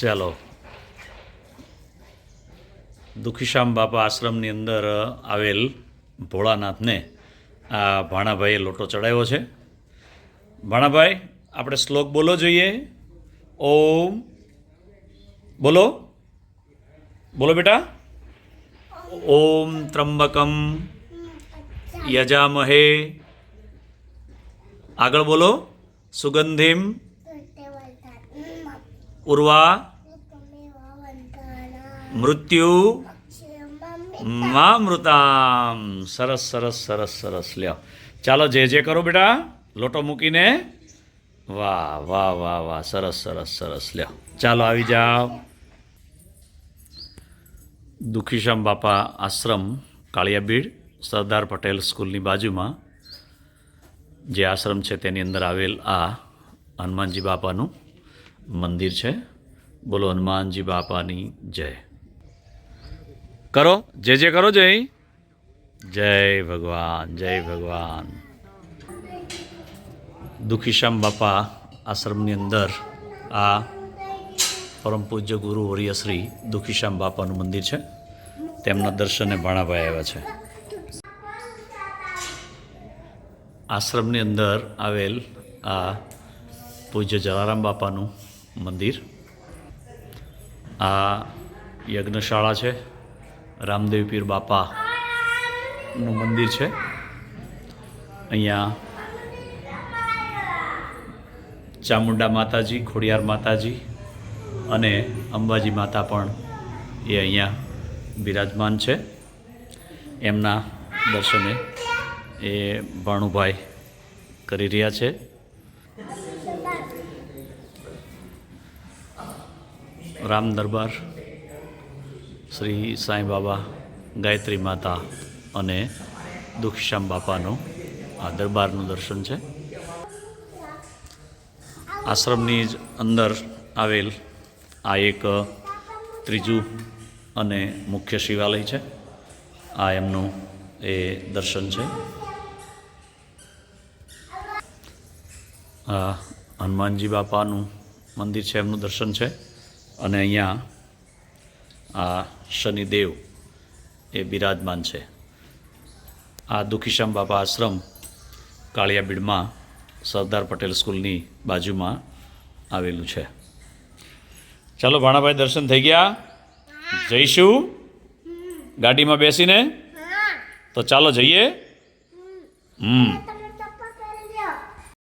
ચાલો. દુખીશ્યામ બાપા આશ્રમની અંદર આવેલ ભોળાનાથને આ ભાણાભાઈએ લોટો ચડાવ્યો છે. ભાણાભાઈ, આપણે શ્લોક બોલો જોઈએ. ઓમ. બોલો. બોલો બેટા. ઓમ ત્રંબકમ યજામહે. આગળ બોલો. સુગંધિમ. ઉર્વા, મૃત્યુ, મામૃતામ. સરસ સરસ સરસ સરસ. લ્યો. ચાલો, જે જે કરો બેટા, લોટો મૂકીને. વાહ વાહ વાહ વાહ. સરસ સરસ સરસ. લ્યો. ચાલો, આવી જાઓ. દુખીશ્યામ બાપા આશ્રમ કાળિયાબીડ સરદાર પટેલ સ્કૂલની બાજુમાં જે આશ્રમ છે તેની અંદર આવેલ આ હનુમાનજી બાપાનું મંદિર છે. બોલો હનુમાનજી બાપાની જય. કરો. જે જે કરો જય. જય ભગવાન જય ભગવાન. દુખીશ્યામ બાપા આશ્રમની અંદર આ પરમ પૂજ્ય ગુરુ હરિયશ્રી શ્રી દુખીશ્યામ બાપાનું મંદિર છે. તેમના દર્શને ભાણાભાઈ આવ્યા છે. આશ્રમની અંદર આવેલ આ પૂજ્ય જલારામ બાપાનું મંદિર. આ યજ્ઞશાળા છે. રામદેવ પીર બાપાનું મંદિર છે. અહીંયા ચામુંડા માતાજી, ખોડિયાર માતાજી અને અંબાજી માતા પણ એ અહીંયા બિરાજમાન છે. એમના દર્શને એ ભાણુભાઈ કરી રહ્યા છે. રામ દરબાર શ્રી સાંઈ બાબા ગાયત્રી માતા અને દુખશ્યામ બાપાનું આ દરબારનું દર્શન છે. આશ્રમની જ અંદર આવેલ આ એક ત્રીજું અને મુખ્ય શિવાલય છે. આ એમનું એ દર્શન છે. આ હનુમાનજી બાપાનું મંદિર છે, એમનું દર્શન છે. અને અહીંયા આ શનિદેવ એ બિરાજમાન છે. આ દુખીશ્યામ બાપા આશ્રમ કાળિયાબીડમાં સરદાર પટેલ સ્કૂલની બાજુમાં આવેલું છે. ચાલો ભાણાભાઈ દર્શન થઈ ગયા. જઈશું? ગાડીમાં બેસીને? તો ચાલો જઈએ. હમ.